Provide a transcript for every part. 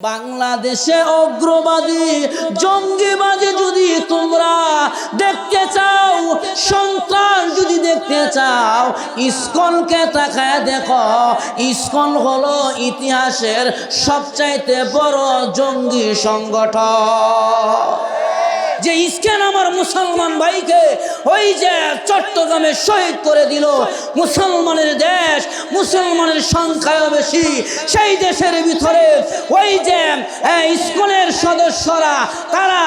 বাংলাদেশে অগ্রবাদী জঙ্গিবাদী যদি তোমরা দেখতে চাও সন্তান যদি দেখতে চাও, ইস্কনকে তাকায় দেখো। ইস্কন হলো ইতিহাসের সবচাইতে বড় জঙ্গি সংগঠন। যে ইস্কেন আমার মুসলমান ভাইকে ওই যে চট্টগ্রামে শহীদ করে দিল। মুসলমানের দেশ, মুসলমানের সংখ্যাও বেশি। সেই দেশের ভিতরে ওই যে ইস্কনের সদস্যরা, তারা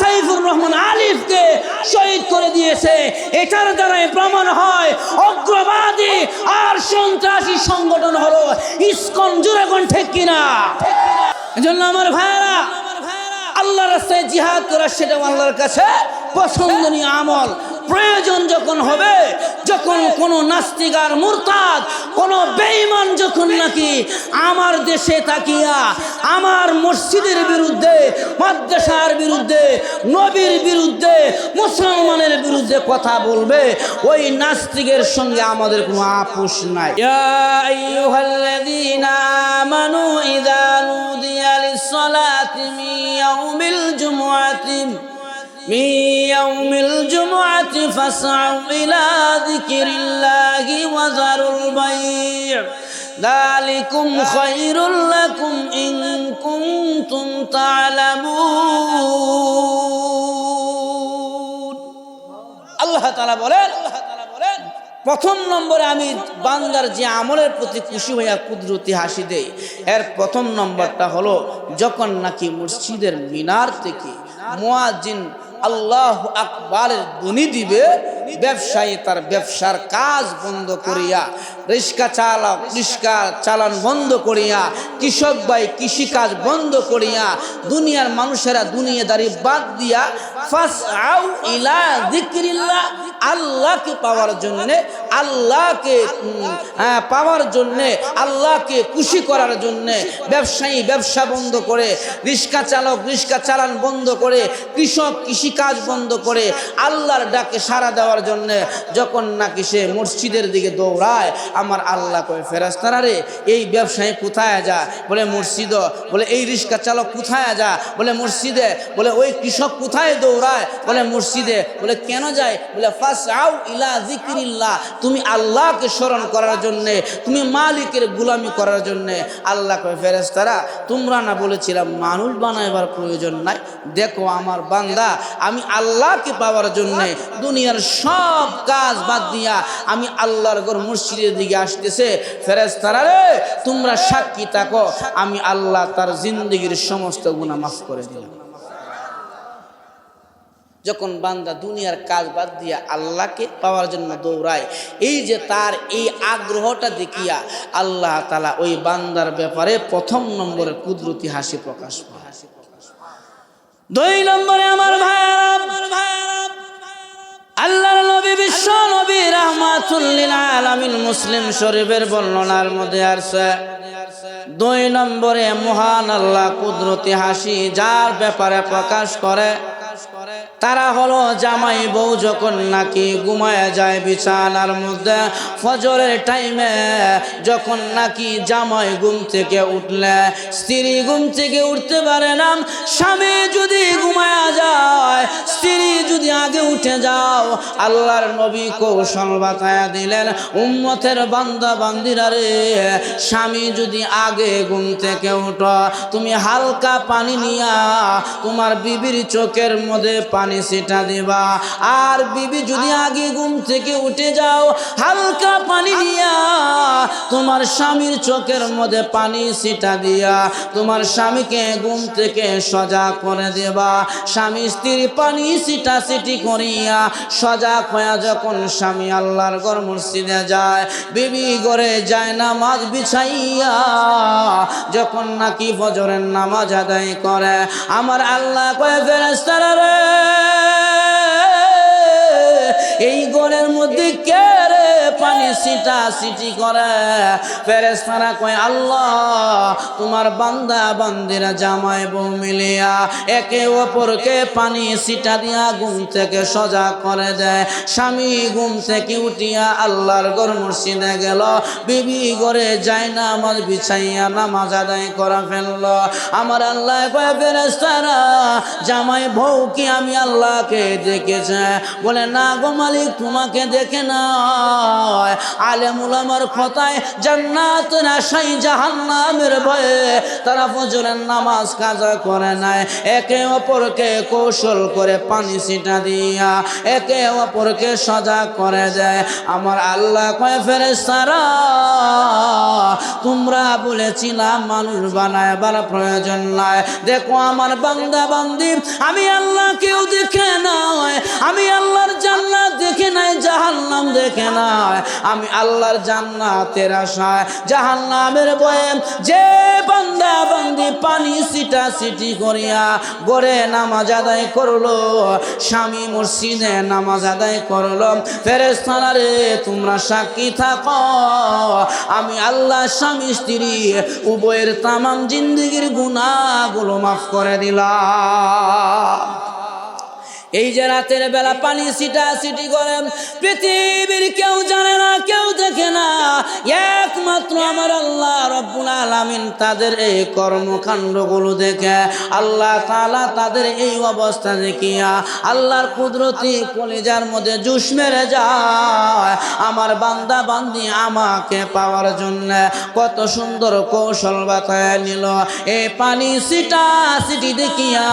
সাইফুর রহমান আলিফকে শহীদ করে দিয়েছে। এটার দ্বারাই প্রমাণ হয়, অগ্রবাদী আর সন্ত্রাসী সংগঠন হলো ইস্কন জুড়ে কোন ঠিক কিনা? এজন্য আমার ভাইরা আল্লাহ রাস্তায় জিহাদ করা সেটা আল্লাহর কাছে পছন্দনীয় আমল। প্রয়োজন যখন হবে, যখন কোনো নাস্তিক আর মুরতাদ, কোনো বেঈমান যখন নাকি আমার দেশে তাকিয়া, আমার মসজিদের বিরুদ্ধে, মাদ্রাসার বিরুদ্ধে, নবীর বিরুদ্ধে, মুসলমানের বিরুদ্ধে কথা বলবে, ওই নাস্তিকের সঙ্গে আমাদের কোনো আপোষ নাই। ইয়া আইয়ুহাল্লাযীনা আমানু ইযা নুদিয়া লিস-সালাতি মিন ইয়াউমিল জুমআতি من يوم الجمعة فاسعوا إلى ذكر الله وذروا البيع ذلكم خير لكم إن كنتم تعلمون আল্লাহ তাআলা বলেন প্রথম নম্বরে আমি বান্দার যে আমলের প্রতি খুশি হইয়া কুদরতি হাসি দেই, এর প্রথম নম্বরটা হলো যখন নাকি মসজিদের মিনার থেকে মোয়াজিন আল্লাহ আকবারের ধ্বনি দিবে, ব্যবসায়ী তার ব্যবসার কাজ বন্ধ করিয়া রিক্সা চালক রিক্সা চালান বন্ধ করিয়া কৃষক ভাই কৃষিকাজ বন্ধ করিয়া দুনিয়ার মানুষেরা দুনিয়াদারি বাদ দিয়া ফাস আউ ইলা যিকরিল্লাহ আল্লাহকে পাওয়ার জন্যে আল্লাহকে হ্যাঁ, পাওয়ার জন্যে আল্লাহকে খুশি করার জন্যে ব্যবসায়ী ব্যবসা বন্ধ করে রিক্সা চালক রিক্সা চালান বন্ধ করে কৃষক কৃষিকাজ বন্ধ করে আল্লাহর ডাকে সাড়া দেওয়ার জন্যে যখন নাকি সে মসজিদের দিকে দৌড়ায় আমার আল্লাহ কয় ফেরাস্তারা রে, এই ব্যবসায়ী কোথায় যা? বলে, মসজিদ। বলে, এই রিক্সা চালক কোথায় যা? বলে, মসজিদে। বলে, ওই কৃষক কোথায় দৌড়ায়? বলে, মসজিদে। বলে, কেন যায়? বলে ফাস আউ ইলা জিকিরিল্লাহ তুমি আল্লাহকে স্মরণ করার জন্যে, তুমি মালিকের গুলামি করার জন্যে। আল্লাহ কয় ফেরেস্তারা তোমরা না বলেছিলাম মানুষ বানাইবার প্রয়োজন নাই? দেখো আমার বান্দা, আমি আল্লাহকে পাওয়ার জন্যে দুনিয়ার সব কাজ বাদ দিয়া আমি আল্লাহর ঘর মসজিদের দিকে আসতেছে ফেরেস্তারা রে, তোমরা সাক্ষী থাকো, আমি আল্লাহ তার জিন্দগির সমস্ত গুণা মাফ করে দিলাম। যখন বান্দা দুনিয়ার কাজ বাদ দিয়া আল্লাহকে পাওয়ার জন্য দৌড়ায়, এই যে তার এই আগ্রহটা দেখিয়া আল্লাহ তালা ওই বান্দার ব্যাপারে প্রথম নম্বরে কুদরতি হাসি প্রকাশ পায়। দুই নম্বরে, আমার ভাই মুসলিম শরীফের বর্ণনার মধ্যে আসছে, দুই নম্বরে মহান আল্লাহ কুদরতি হাসি যার ব্যাপারে প্রকাশ করে তারা হলো জামাই বউ যখন নাকি ঘুমায় যায় বিছানার মধ্যে, ফজরের টাইমে যখন নাকি জামাই ঘুম থেকে উঠলে, স্ত্রী ঘুম থেকে উঠতে পারে না। স্বামী যদি ঘুমায়া যায়, স্ত্রী যদি আগে উঠে যাও, আল্লাহর নবী কৌশল বাতায়া দিলেন, উম্মতের বান্দা বান্দিরা রে, স্বামী যদি আগে ঘুম থেকে উঠো, তুমি হালকা পানি নিয়া তোমার বিবির চোখের মধ্যে পানি সিটা দিবা। আর বিবি যদি আগে ঘুম থেকে উঠে যাও, হালকা পানি দিয়া, তোমার স্বামীর চোখের মধ্যে পানি সিটা দিয়া, তোমার স্বামীকে ঘুম থেকে সজা করে দেবা। স্বামী স্ত্রী পানি সিটা সিটি করিয়া সজা খয়া যখন স্বামী আল্লাহর ঘর মসজিদে যায়, বিবি ঘরে যায় নামাজ বিছাইয়া, যখন নাকি ফজরের নামাজ আদায় করে, আমার আল্লাহ কয়ে ফেরেস্তারা রে এই ঘরের মধ্যে কে পানি সিটা সিটি করে। ফেরেস্তারা কয়, আল্লাহ, তোমার বান্দা বান্দিরা জামাই বউ মিলিয়া একে অপরকে পানি সিটা দিয়া ঘুম থেকে সজা করে দেয়। স্বামী ঘুম থেকে উঠিয়া আল্লাহর গর মসজিদে গেল। বিবি ঘরে যায় না, আমার বিছাইয়া নামাজ আদায় করা ফেলল। আমার আল্লাহ কয় ফেরেস্তারা জামাই বউ কি আমি আল্লাহকে দেখেছে? বলে, না গো মালিক, তোমাকে দেখে না। আলেমুল আমার কথায় জান্নাত আশাই জাহান্নামের ভয়ে তারা ফজরের নামাজ কাজা করে নাই একে অপরকে কৌশল করে পানি ছিটা দিয়া একে অপরকে সজা করে দেয়। আমার আল্লাহ কয় ফেরেস্তারা তোমরা বলেছিলাম মানুষ বানায়বার প্রয়োজন নাই। দেখো আমার বান্দা বান্দি, আমি আল্লাহ কেউ দেখে নাই। আমি আল্লাহর জান্নাত দেখে নাই, জাহান্নাম দেখে নাই আমি আল্লাহর জান্নাতের আশায় জাহান্নামের বয়ে যে বান্দা বান্দি পানি সিটা সিটি করিয়া গড়ে নামাজ আদায় করল, স্বামী মসজিদে নামাজ আদায় করল ফেরেস্তানা রে, তোমরা সাক্ষী থাকো। আমি আল্লাহ স্বামী স্ত্রী, উভয়ের তামাম জিন্দগির গুণাগুলো মাফ করে দিলাম। এই যে রাতের বেলা পানি সিটা সিটি করেন পৃথিবীর কেউ জানে না, কেউ দেখে না। একমাত্র আমার আল্লাহ রব্বুল আলামিন তাদের এই কর্মকাণ্ডগুলো দেখে, আল্লাহ তালা তাদের এই অবস্থা দেখিয়া আল্লাহর কুদরতি কলিজার মধ্যে জুস মেরে যায়। আমার বান্দা বান্দি আমাকে পাওয়ার জন্য কত সুন্দর কৌশল বাতায় নিল। এই পানি সিটা সিটি দেখিয়া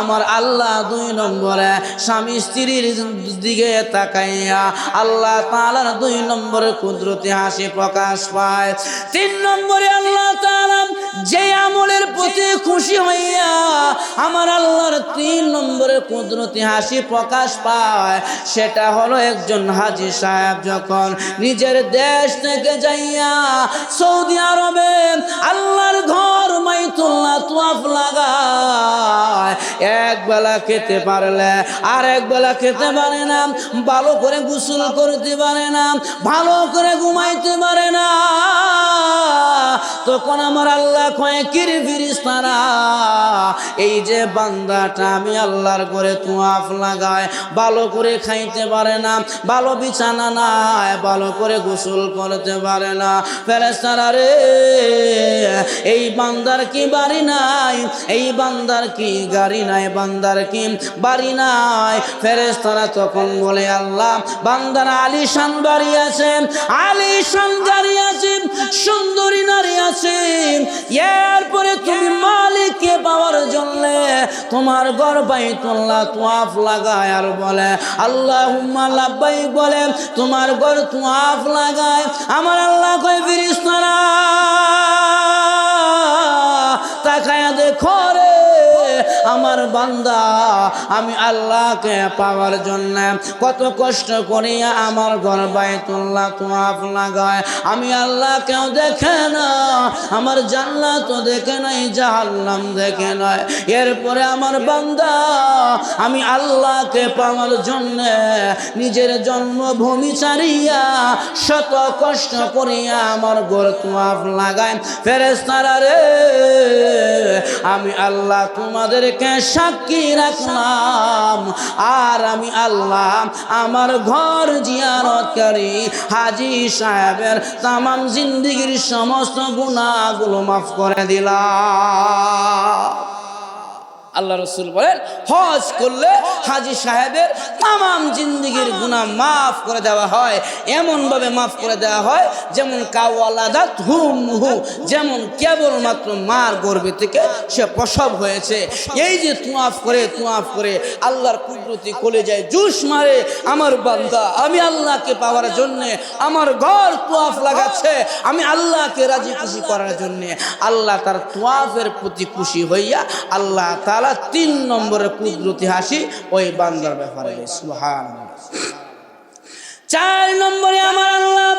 আমার আল্লাহ দুই নম্বরে স্বামী স্ত্রীর দিকে তাকাইয়া আল্লাহ তালার দুই নম্বরে কুদরতি হাসি প্রকাশ পায়। তিন নম্বরে আল্লাহ তালাম যে আমলের প্রতি খুশি হইয়া আমার আল্লাহর তিন নম্বরে কুদরতি হাসি প্রকাশ পায়। সেটা হলো একজন হাজি সাহেব যখন নিজের দেশ থেকে যাইয়া সৌদি আরবে আল্লাহর ঘর মাইতুল্লাহ তুয়াফ লাগায়। এক বেলা খেতে পারলে আর এক বেলা খেতে পারে না, ভালো করে গোসল করতে পারে না, ভালো করে ঘুমাইতে পারে না। তখন আমার আল্লাহ কয়ে, কিরি তারা, এই যে বান্দাটা আমি আল্লাহর করে তুয়াফ লাগায়, ভালো করে খাইতে পারে না, ভালো বিছানা নাই, ভালো করে গোসল করতে পারে না। ফেরেস্তারা রে, এই বান্দার কি বাড়ি নাই? এই বান্দার কি গাড়ি নাই? বান্দার কি বাড়ি নাই? ফেরেস্তারা তখন বলে, আল্লাহ, বান্দার আলিশান বাড়ি আছে, আলিশান গাড়ি আছে, সুন্দরী নারী আছে। এরপরে তুমি মালিককে পাওয়ার জন্য তোমার ঘর বাইতুল্লাহ তোয়াফ লাগায় আর বলে আল্লাহ লাব্বাই বলে, তোমার ঘর তুয়াফ লাগায়। আমার আল্লাহ কয় ফিরিস্তারা তাকায়া আমার বান্দা, আমি আল্লাহকে পাওয়ার জন্য কত কষ্ট করিয়া আমার ঘর বাইতুল্লাহ তোয়াফ লাগায়। আমি আল্লাহ কেউ দেখে না, আমার জানলা তো দেখে নাই, জাহান্নাম দেখে নয় এরপরে আমার বান্দা, আমি আল্লাহকে পাওয়ার জন্য নিজের জন্মভূমি ছাড়িয়া শত কষ্ট করিয়া আমার ঘর তোয়াফ লাগায়। ফেরেস্তারা রে, আমি আল্লাহ তোমাদেরকে সাক্ষী রাখলাম। আর আমি আল্লাহ আমার ঘর জিয়ারতকারী হাজি সাহেবের তাম জিন্দিগির সমস্ত গুণাগুলো মাফ করে দিলাম। আল্লাহ রসুল বলেন, হজ করলে হাজি সাহেবের তামাম জিন্দিগির গুণা মাফ করে দেওয়া হয়, এমনভাবে মাফ করে দেওয়া হয় যেমন কাওয়ালাদাত হুম হু যেমন কেবলমাত্র মার গর্বে থেকে সে প্রসব হয়েছে। এই যে তুয়াফ করে তুয়াফ করে আল্লাহর কুদরতি কলে যায় জুস মারে, আমার বান্দা, আমি আল্লাহকে পাওয়ার জন্যে আমার ঘর তুয়াফ লাগাচ্ছে, আমি আল্লাহকে রাজি খুশি করার জন্যে আল্লাহ তার তুয়াফের প্রতি খুশি হইয়া আল্লাহ তালা তিন নম্বরের কুদরতি হাসি ওই বান্দার ব্যাপারে সুবহান চার নম্বরে আমার আল্লাহ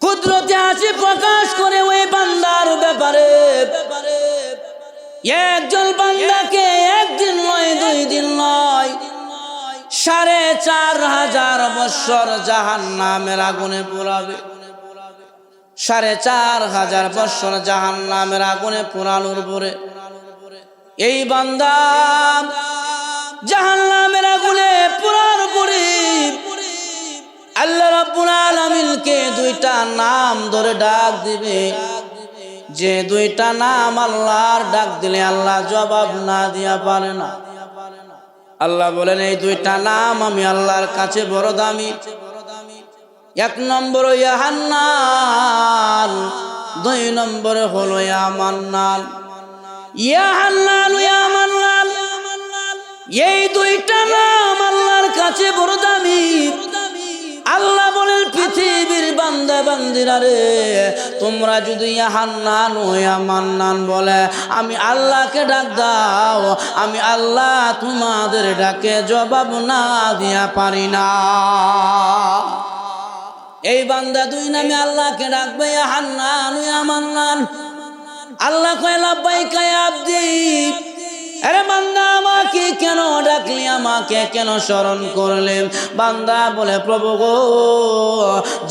কুদরতি হাসি প্রকাশ করে ওই বান্দার ব্যাপারে। একজন বান্দাকে একদিন নয়, দুই দিন নয়, সাড়ে চার হাজার বৎসর জাহান নামের আগুনে পোড়াবে। সাড়ে চার হাজার বৎসর জাহান নামের আগুনে পোড়ানোর পরে এই বান্দা জাহান নামের আগুনে পোড়ার পরে আল্লাহ রাব্বুল আলামিনকে দুইটা নাম ধরে ডাক দিবে। যে দুইটা নাম আল্লাহর ডাক দিলে আল্লাহ জবাব না দিয়া পারে না। আল্লাহ বলেন, এই দুইটা নাম আমি আল্লাহর কাছে বড় দামি। এক নম্বর ইয়াহান্নান দুই নম্বর হলো ইয়া মান্নান। ইয়া হান্নান ইয়া মান্নান এই দুইটা নাম আল্লাহর কাছে বড় দামি আল্লাহ বলেন, পৃথিবীর বান্দা বান্দিরা রে, তোমরা যদি হান্নান হইয়া মান্নান বলে, আমি আল্লাহকে ডাক দাও, আমি আল্লাহ তোমাদের ডাকে জবাব না দিয়া পারি না। এই বান্দা দুই নামে আল্লাহকে ডাকবে হান্নান ইয়া মান্নান আল্লাহ কয়লা লাব্বাই কায় আব্দি। আরে বান্দা, আমাকে কেন ডাকলি? আমাকে কেন স্মরণ করলেন বান্দা বলে, প্রভু গো,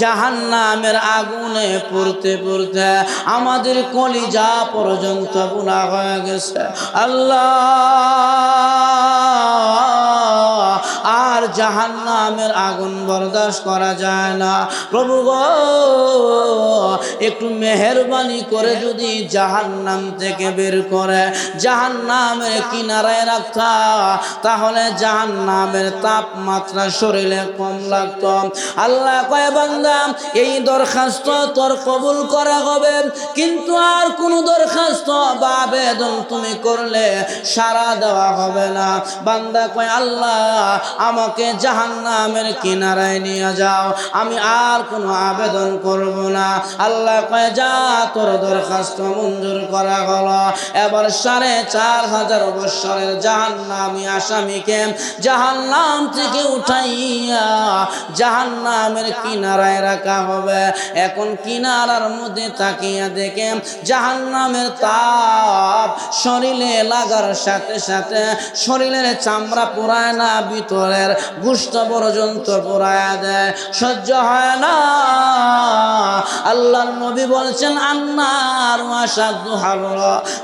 জাহান্নামের আগুনে পড়তে পড়তে আমাদের কলিজা পর্যন্ত গুণা হয়ে গেছে। আল্লাহ আর জাহান্নামের আগুন বরদাস্ত করা যায় না। প্রভু গো, একটু মেহরবানি করে যদি জাহান্নাম থেকে বের করে, জাহান্নামের কিনারায় রাখতা, তাহলে জাহান্নামের তাপমাত্রা শরীরে কম লাগত। আল্লাহ কয়, বান্দা, এই দরখাস্ত তোর কবুল করা হবে, কিন্তু আর কোনো দরখাস্ত বা আবেদন তুমি করলে সারা দেওয়া হবে না। বান্দা কয়, আল্লাহ, আমাকে জাহান্নামের কিনারায় নিয়ে যাও। আমি আর কোনো আবেদন করব না। আল্লাহ কয়, যা তোর দরখাস্ত মঞ্জুর করা হলো। এবার সাড়ে চার হাজার বৎসরের জাহান্নামী আসামিকে জাহান্নাম থেকে উঠাইয়া জাহান্নামের কিনারায় রাখা হবে। এখন কিনারার মধ্যে তাকিয়া দেখে জাহান্নামের তাপ শরীরে লাগার সাথে সাথে শরীরের চামড়া পুরায় না, ভিতরের গুষ্ঠ পর্যন্ত পুরায় দেয়। সহ্য হয় না। আল্লাহর নবী বলছেন, আন্নার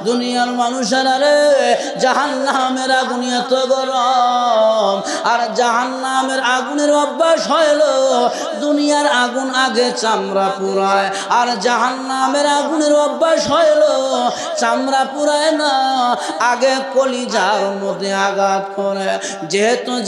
দুনিয়ার মানুষেরা রে, জাহান্নামের আগুন এত গরম। আর জাহান্নামের আগুনের অভ্যাস হইল, দুনিয়ার আগুন আগে চামড়া পুরায়। আর জাহান্নামের আগুনের অভ্যাস হইল, চামড়া পুরায় না, আগে কলিজার মধ্যে আঘাত করে। যেহেতু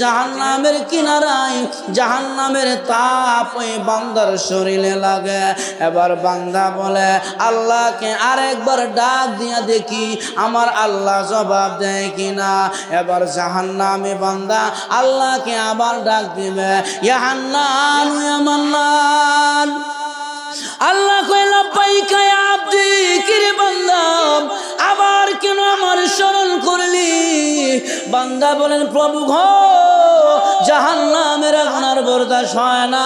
জাহান্নামের কিনারায়, জাহান্নামের তাপ ওই বান্দার শরীরে লাগে। এবার বান্দা বলে, আল্লাহকে আরেকবার ডাক দিয়া দেখি, আমার আল্লাহ জবাব দেয় কিনা? এবার জাহান্নামে বান্দা, আল্লাহকে আবার ডাক দিবে ইয়াহান্নান ইয়ামান্নান আল্লাহ কইলা পাইকা আব্দি কিরে বান্দা আবার কেন আমার স্মরণ করলি? বান্দা বলেন, প্রভু ঘ জাহান্নামের আগুনার বরদাস হয় না।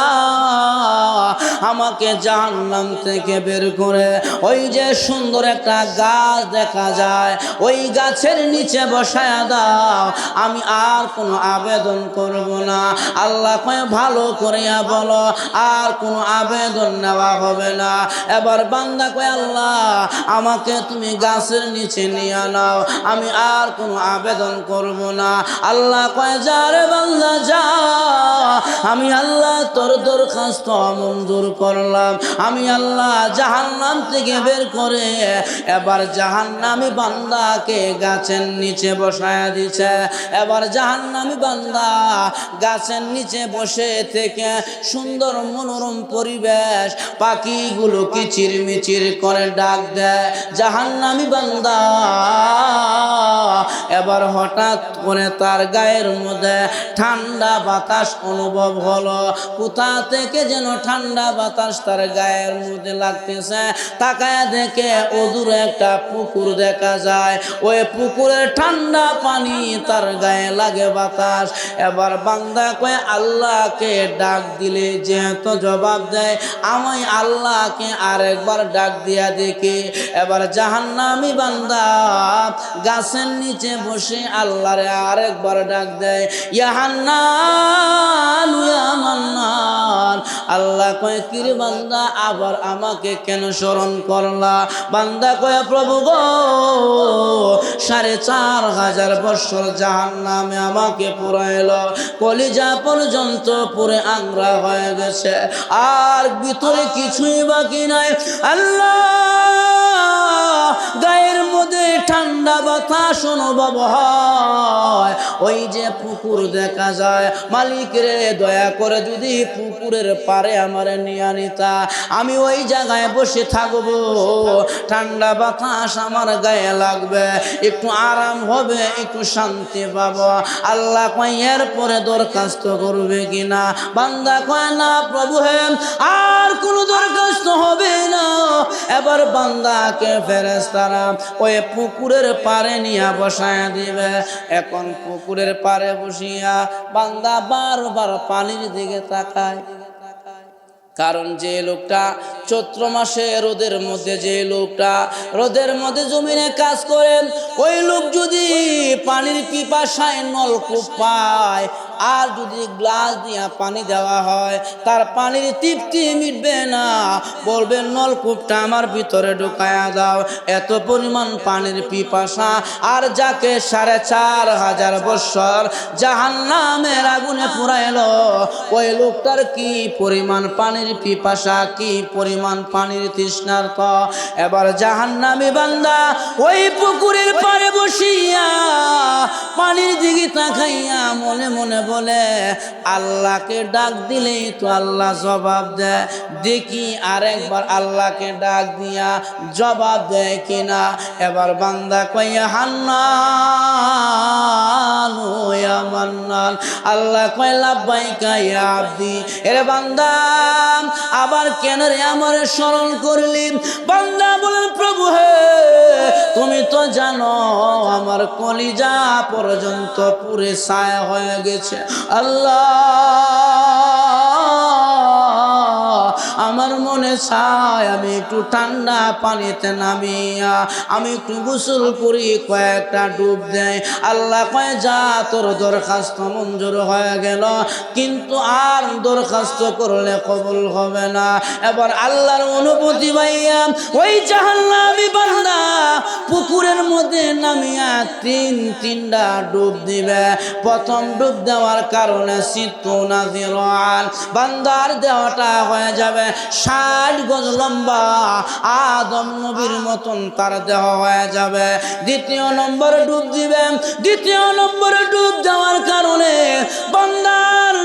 আমাকে জাহান্নাম থেকে বের করে ওই যে সুন্দর একটা গাছ দেখা যায়, ওই গাছের নিচে বসায় দাও। আমি আর কোনো আবেদন করব না। আল্লাহ কয়ে, ভালো করিয়া বলো, আর কোনো আবেদন নেওয়া হবে না। এবার বান্দা কয়ে, আল্লাহ আমাকে তুমি গাছের নিচে নিয়ে নাও। আমি আর কোনো আবেদন করব না। আল্লাহ কয়ে, যা রে বান্দা, যা। আমি আল্লাহ তোর দরখাস্ত মঞ্জুর করলাম। আমি আল্লাহ জাহান্নাম থেকে বের করে এবার জাহান্নামি বান্দাকে গাছের নিচে বসায় দিছে। এবার জাহান্নামি বান্দা গাছের নিচে বসে থেকে সুন্দর মনোরম পরিবেশ পাখিগুলো কিচির মিচির করে ডাক দেয়, জাহান্নামি বান্দা। এবার হঠাৎ করে তার গায়ের মধ্যে ঠান্ডা বাতাস অনুভব হলো। কোথা থেকে যেন ঠান্ডা বাতাস তার গায়ের মধ্যে লাগতেছে, তাকায় দেখে অদূর একটা পুকুর দেখা যায়। ওই পুকুরের ঠান্ডা পানি তার গায়ে লাগে বাতাস। এবার বান্দা কয়ে, আল্লাহকে ডাক দিলে যেহেতু জবাব দেয় আমি আল্লাহকে আরেকবার ডাক দিয়া দেখি, এবার জাহান্নামি বান্দা গাছের নিচে বসে আল্লাহরে আরেকবার ডাক দেয়, ইয়া হান্নান আল্লাহ কয়, কিরে বান্দা, আবার আমাকে কেন স্মরণ করলা? বান্দা কয়, প্রভু গো, সাড়ে চার হাজার বছর জাহান নামে আমাকে পুরাইলো, কলিজা পর্যন্ত পুরে আংরা হয়ে গেছে, আর ভিতরে কিছুই বাকি নাই। আল্লাহ আল্লাহ গায়ের মধ্যে ঠান্ডা বাতাস অনুভব হয়। ওই যে পুকুর দেখা যায়, মালিক রে, দয়া করে যদি পুকুরের পারে আমার নিয়ে নিতা আমি ওই জায়গায় বসে থাকব। ঠান্ডা বাতাস আমার গায়ে লাগবে। একটু আরাম হবে, একটু শান্তি পাবো। আল্লাহ কয় এর পরে দরখাস্ত করবে কিনা? বান্দা কয়, না প্রভু হে, আর কোনো দরখাস্ত হবে না। এবার বান্দাকে ফেরেস্তারা ওই পুকুরের পারে নিয়ে বসায় দিবে। এখন পুকুরের পারে বসিয়া বান্দা বারবার পানির দিকে তাকায়। কারণ যে লোকটা চৈত্র মাসে রোদের মধ্যে, যে লোকটা রোদের মধ্যে জমিনে কাজ করেন, ওই লোক যদি পানির পিপাসায় নলকূপ পায় আর যদি গ্লাস দিয়া পানি দেওয়া হয়, তার পানির তৃপ্তি মিটবে না। বলবে, নলকূপটা আমার ভিতরে ঢুকায়া দাও। এত পরিমাণ পানির পিপাসা। আর যাকে সাড়ে চার হাজার বৎসর জাহান নামের আগুনে পুরাইলো, ওই লোকটার কি পরিমাণ পানির পিপাসা, কি পরিমাণ পানির তৃষ্ণার্ত? এবার জাহান নামে বান্দা ওই পুকুরের পারে বসিয়া পানির দিকে তাকাইয়া মনে মনে বলে আল্লাহকে ডাক দিলেই তো আল্লাহ জবাব দেয়। দেখি আরেকবার আল্লাহকে ডাক দিয়া জবাব দেয় কিনা। এবার বান্দা কইয়া মান্নান। আল্লাহ কয় লাব্বাইকা ইয়া এরে বান্দা, আবার কেন রে আমার স্মরণ করলি? বান্দা বলেন, প্রভু হে, তুমি তো জানো আমার কলিজা পর্যন্ত পুরে ছায়া হয়ে গেছে। আল্লাহ আমার মনে চায় আমি একটু ঠান্ডা পানিতে নামিয়া, আমি একটু গোসল করি, কয়েকটা ডুব দেয়। আল্লাহ কয়ে, যা তোর দরখাস্ত মঞ্জুর হয়ে গেল, কিন্তু আর দরখাস্ত করলে কবুল হবে না। এবার আল্লাহর অনুভূতি ভাইয়া, ওই জাহান্নামী বান্দা পুকুরের মধ্যে নামিয়া তিন, তিনটা ডুব দিবে। প্রথম ডুব দেওয়ার কারণে চিত্ত নাজির বান্দার দেওয়াটা হয়ে যাবে। ষাট গজ লম্বা আদম নবীর মতন তার দেহ হয়ে যাবে। দ্বিতীয় নম্বরে ডুব দিবে। দ্বিতীয় নম্বরে ডুব দেওয়ার কারণে বন্দার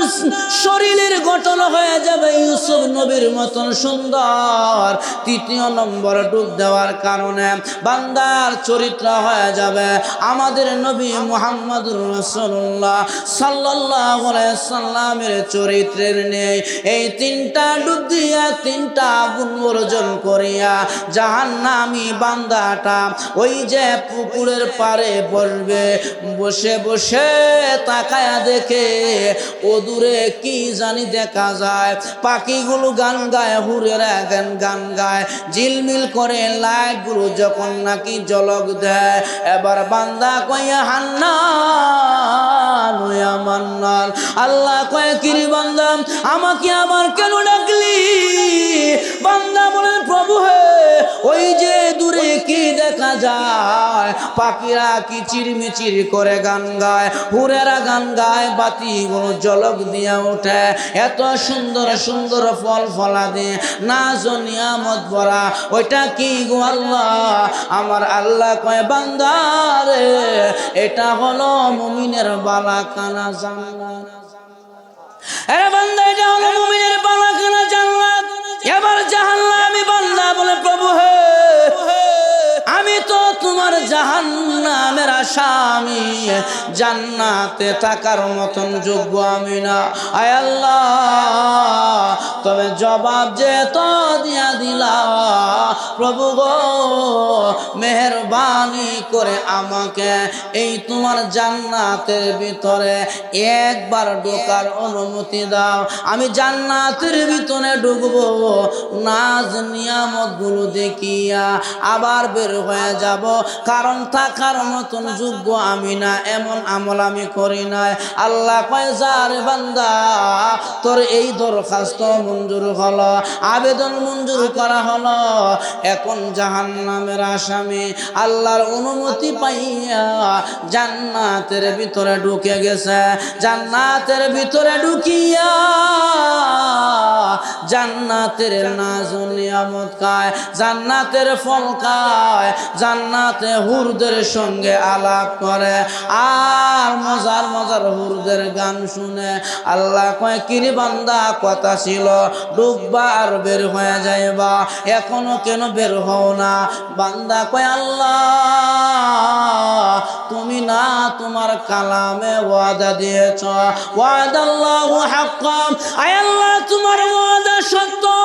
শরীরের গঠন হয়ে যাবে। ইউসুফ নবীর মতন সুন্দর। তৃতীয় নম্বর ডুব দেওয়ার কারণে বান্দার চরিত্র হয়ে যাবে। আমাদের নবী মুহাম্মদুর রসুল্লাহ সাল্লাহ সাল্লামের চরিত্রের নেই এই তিনটা ডুব দিয়া তিনটা আগুন অর্জন করিয়া জাহান নামি বান্দাটা ওই যে পুকুরের পারে বসবে। বসে বসে তাকায়া দেখে, ও দূরে কি জানি দেখা যায়। পাখিগুলো গান গায়, হুরেরা গান গান গায়। ঝিলমিল করে লাইটগুলো যখন নাকি জলক দেয়, এবার বান্দা কয়ে, হান্না মান্নাল আল্লাহ কয়ে, কিরি বান্দা, আমাকে আমার কেন ডাকলি? বান্দা বলেন প্রভু হে, ওই যে যায়। পাখিরা করে গান গায়? হুরেরা গান গায় বাতি জলক দিয়া এত সুন্দর সুন্দর ফল ফলা দিয়ে না নিয়ামত ভরা, ওইটা কি গো আল্লাহ? আমার আল্লাহ কয় বান্দারে এটা হলো মুমিনের বালা কানা জান্নাত। আরে বান্দা মুমিনের বালা এবার বান্দা বলে, প্রভু হে আমি তো তোমার জাহান্নামের আসামি। জান্নাতে থাকার মতন যোগ্য আমি না। আয় আল্লাহ, তবে জবাব যে তো দিয়া দিলা। প্রভু গো, মেহরবানি করে আমাকে এই তোমার জান্নাতের ভিতরে একবার ঢোকার অনুমতি দাও। আমি জান্নাতের ভিতরে ঢুকবো, নাজ নিয়ামতগুলো দেখিয়া আবার বের হয়ে যাব। কারণ থাকার মতন যোগ্য আমি না, এমন আমল আমি করি নাই। আল্লাহ কয়, যার বান্দা, তোর এই দরখাস্ত মঞ্জুর হলো, আবেদন মঞ্জুর করা হলো, এখন জাহান নামের আসামি। আল্লাহর অনুমতি পাইয়া জান্নাতের ভিতরে ঢুকে গেছে। জান্নাতের ভিতরে ঢুকিয়া জান্নাতের নাজ নিয়ামত খায়, জান্নাতের ফল খায়, জান্নাতে হুরদের সঙ্গে আলাপ করে আর মজার মজার হুরদের গান শুনে। আল্লাহ কয় কিরি বান্দা, কথা ছিল, ডুববা আর বের হয়ে যাইবা, এখনও কেন বের হও না? বান্দা কয়, আল্লাহ, তুমি না তোমার কালামে ওয়াদা দিয়েছ। ওয়াদাল্লাহু হাক্কাম। আয় আল্লাহ, তোমার ওয়াদা সত্যম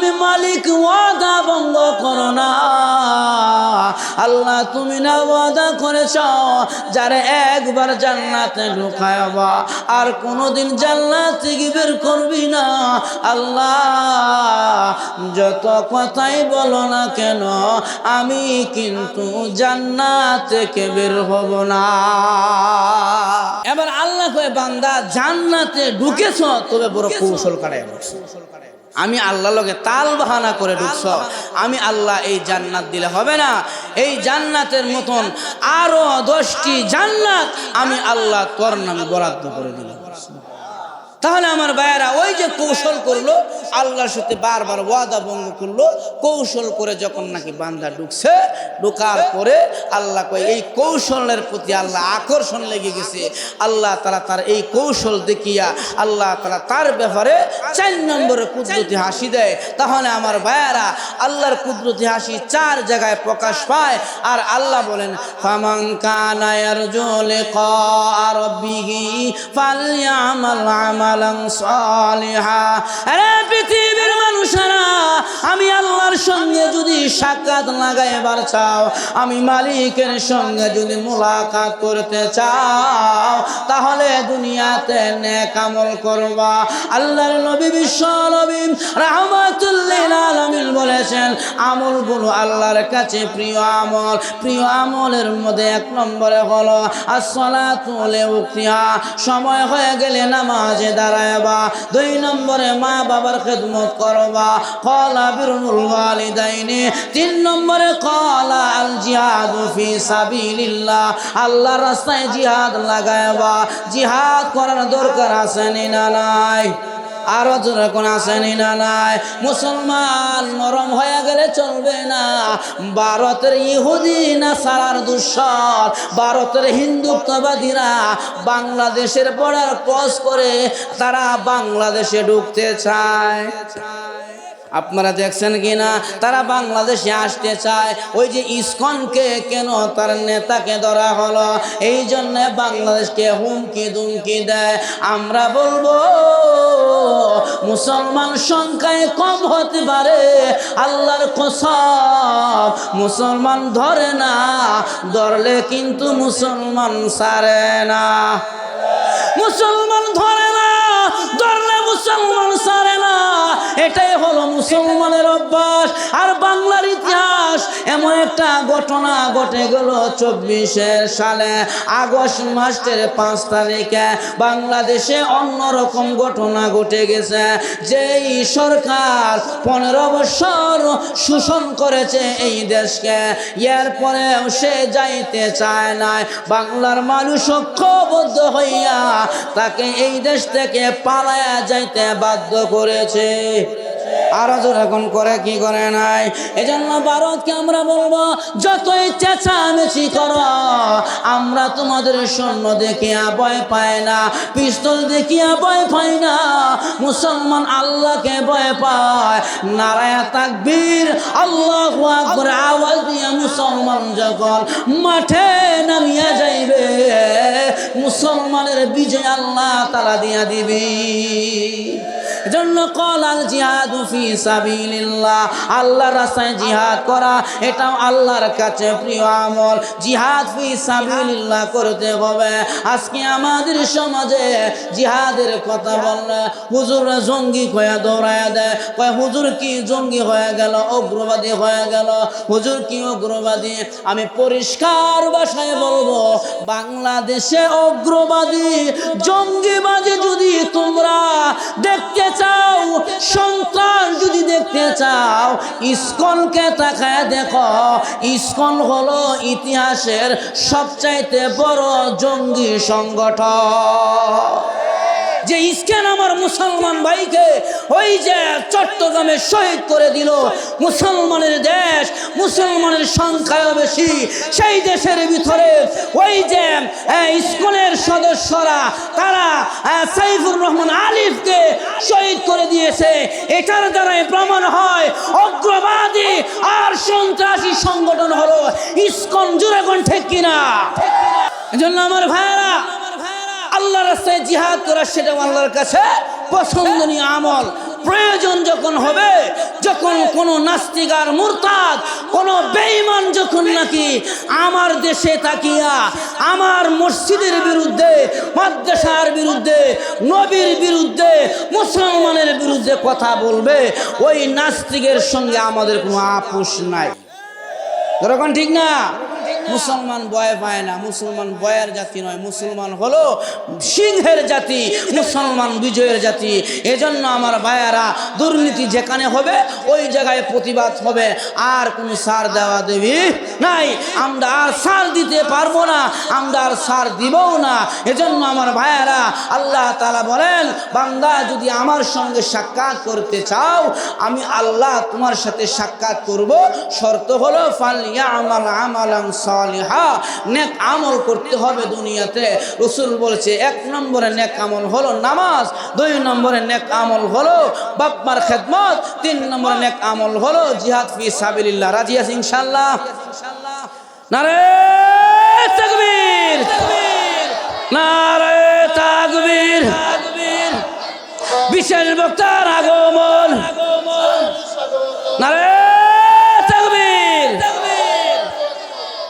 তুমি মালিক ওয়াদা ভঙ্গ করো না। আল্লাহ তুমি না ওয়াদা করেছ যারা একবার জান্নাতে ঢুকায়বা আর কোনোদিন জান্নাত থেকে বের করবি না। আল্লাহ যত কথাই বলো না কেন আমি কিন্তু জান্নাত থেকে বের হব না। এবার আল্লাহ কয়ে বান্দা জান্নাতে ঢুকেছ তবে বড় কৌশল কাটায়। আমি আল্লাহ লগে তাল বাহানা করে ঢুকছ। আমি আল্লাহ এই জান্নাত দিলে হবে না। এই জান্নাতের মতন আরও দশটি জান্নাত আমি আল্লাহ তোর নামে বরাদ্দ করে দিলাম। তাহলে আমার ভাইয়েরা ওই যে কৌশল করল আল্লাহর সাথে বারবার ওয়াদা ভঙ্গ করল, কৌশল করে যখন নাকি বান্দা ঢুকছে, ঢুকার পরে আল্লাহ কয়, এই কৌশলের প্রতি আল্লাহ আকর্ষণ লেগে গেছে। আল্লাহ তারা তার এই কৌশল দেখিয়া, আল্লাহ তারা তার ব্যাপারে চার নম্বরে কুদরতি হাসি দেয়। তাহলে আমার ভাইয়েরা, আল্লাহর কুদরতি হাসি চার জায়গায় প্রকাশ পায়। আর আল্লাহ বলেন, ফামান কানা ইয়ারজু লিকা রাব্বিহি ফালইআমাল আমালান সালিহা। আরে everything পৃথিবীর মানুষেরা, আমি আল্লাহর সঙ্গে যদি সাক্ষাৎ লাগাইবার চাও, আমি মালিকের সঙ্গে যদি মোলাকাত করতে চাও, তাহলে দুনিয়াতে নেক আমল করবা। আল্লাহর নবী, বিশ্ব নবী রাহমাতুল্লিল আলামিন বলেছেন, আমলগুলো আল্লাহর কাছে প্রিয় আমল। প্রিয় আমলের মধ্যে এক নম্বরে হলো, আসসালাতু লিউক্তিহা সময় হয়ে গেলে নামাজে দাঁড়ায়বা দুই নম্বরে মা বাবার খেদমত করবা? কলা বিরুল ওয়ালিদাইনি। তিন নম্বরে কলা আল জিহাদ ফি সাবিলিল্লাহ। আল্লাহ রাস্তায় জিহাদ লাগায়বা জিহাদ করার দরকার আছে না নাই? আরও কোনো আসেনি না নাই? মুসলমান নরম হয়ে গেলে চলবে না। ভারতের ইহুদি না সারার দুঃসর ভারতের হিন্দুত্ববাদীরা বাংলাদেশের বর্ডার ক্রস করে তারা বাংলাদেশে ঢুকতে চায়। আপনারা দেখছেন কি না তারা বাংলাদেশে আসতে চায়। ওই যে ইসকনকে কেন তার নেতাকে ধরা হলো? এই জন্য বাংলাদেশকে হুমকি দুমকি দেয়। আমরা বলব, মুসলমান সংখ্যায় কম হতে পারে। আল্লাহর কসম, মুসলমান ধরে না, ধরলে কিন্তু মুসলমান সারে না। মুসলমান ধরে না, ধরলে মুসলমান সারে এটাই হলো মুসলমানের অভ্যাস। আর বাংলার ইতিহাস এমন একটা ঘটনা ঘটে গেল চব্বিশে সালে, আগস্ট মাসের পাঁচ তারিখে। বাংলাদেশে অন্যরকম ঘটনা ঘটে গেছে, যেই সরকার পনেরো বছর শোষণ করেছে এই দেশকে। এরপরেও সে যাইতে চায় না বাংলার মানুষ ঐক্যবদ্ধ হইয়া তাকে এই দেশ থেকে পালায়া যাইতে বাধ্য করেছে। আরও এখন করে কি করে নাই? এজন্য ভারতকে আমরা বলব, যতই চেঁচামেচি করো, আমরা তোমাদের সৈন্য দেখিয়া ভয় পাই না, পিস্তল দেখিয়া ভয় পাই না, মুসলমান আল্লাহকে ভয় পায়। নারায়া তাকবীর, আল্লাহ আকবর, আওয়াজ দিয়া মুসলমান যখন মাঠে নামিয়া যাইবে, মুসলমানের বিজয় আল্লাহ তালা দিয়া দিবি। এজন্য কলাল জিহাদ ফি সাবিলিল্লাহ। আল্লাহর রাস্তায় জিহাদ করা, এটাও আল্লাহর কাছে প্রিয় আমল। জিহাদ ফি সাবিলিল্লাহ করতে হবে। আজকে আমাদের সমাজে জিহাদের কথা বললে হুজুর জঙ্গি হয়ে দৌড়ায় দেয়। কয়, হুজুর কি জঙ্গি হয়ে গেল অগ্রবাদী হয়ে গেল? হুজুর কি অগ্রবাদী আমি পরিষ্কার ভাষায় বলব, বাংলাদেশে অগ্রবাদী জঙ্গিবাদী যদি তোমরা দেখতে চাও সন্ত্রাস যদি দেখতে চাও, ইস্কনকে তাকায় দেখো। ইস্কন হলো ইতিহাসের সবচাইতে বড় জঙ্গি সংগঠন। যে ইস্কেন আমার মুসলমান ভাইকে ওই যে চট্টগ্রামে শহীদ করে দিল। মুসলমানের দেশ, মুসলমানের সংখ্যাও বেশি। সেই দেশের ভিতরে ওই যে ইস্কনের সদস্যরা, তারা সাইফুর রহমান আলিফকে শহীদ করে দিয়েছে। এটার দ্বারাই প্রমাণ হয়। অগ্রবাদী আর সন্ত্রাসী সংগঠন হলো ইস্কন জুরাগন, ঠিক কিনা? এজন্য আমার ভাইরা আল্লাহ রাস্তায় জিহাদ করা সেটা আল্লাহর কাছে পছন্দনীয় আমল। প্রয়োজন যখন হবে, যখন কোনো নাস্তিক আর মুরতাদ, কোনো বেঈমান যখন নাকি আমার দেশে তাকিয়া, আমার মসজিদের বিরুদ্ধে, মাদ্রাসার বিরুদ্ধে, নবীর বিরুদ্ধে, মুসলমানের বিরুদ্ধে কথা বলবে, ওই নাস্তিকের সঙ্গে আমাদের কোনো আপোষ নাই। ঠিক না? মুসলমান বয় পায় না, মুসলমান বয়ের জাতি নয়, মুসলমান হলো সিংহের জাতি, মুসলমান বিজয়ের জাতি। এজন্য আমার ভাইয়ারা, দুর্নীতি যেখানে হবে, ওই জায়গায় প্রতিবাদ হবে। আর কোনো সার দেওয়া দেবি নাই। আমরা আর সার দিতে পারব না, আমরা আর সার দিবও না। এজন্য আমার ভাইয়ারা, আল্লাহ তালা বলেন, বান্দা যদি আমার সঙ্গে সাক্ষাৎ করতে চাও, আমি আল্লাহ তোমার সাথে সাক্ষাৎ করব। শর্ত হলো ফালিয়া আমাল আমালাম সালিহা নেক আমল করতে হবে দুনিয়াতে। রসুল বলছে, এক নম্বরে নেক আমল হলো নামাজ, দুই নম্বরে নেক আমল হলো বাপ্পার খেদমত, তিন নম্বরে নেক আমল হলো জিহাদ ফি সাবিলিল্লাহ। রাজি আছে ইনশাল্লাহ নারে নারে তাকবীর। বিশেষ বক্তার আগমন। নারে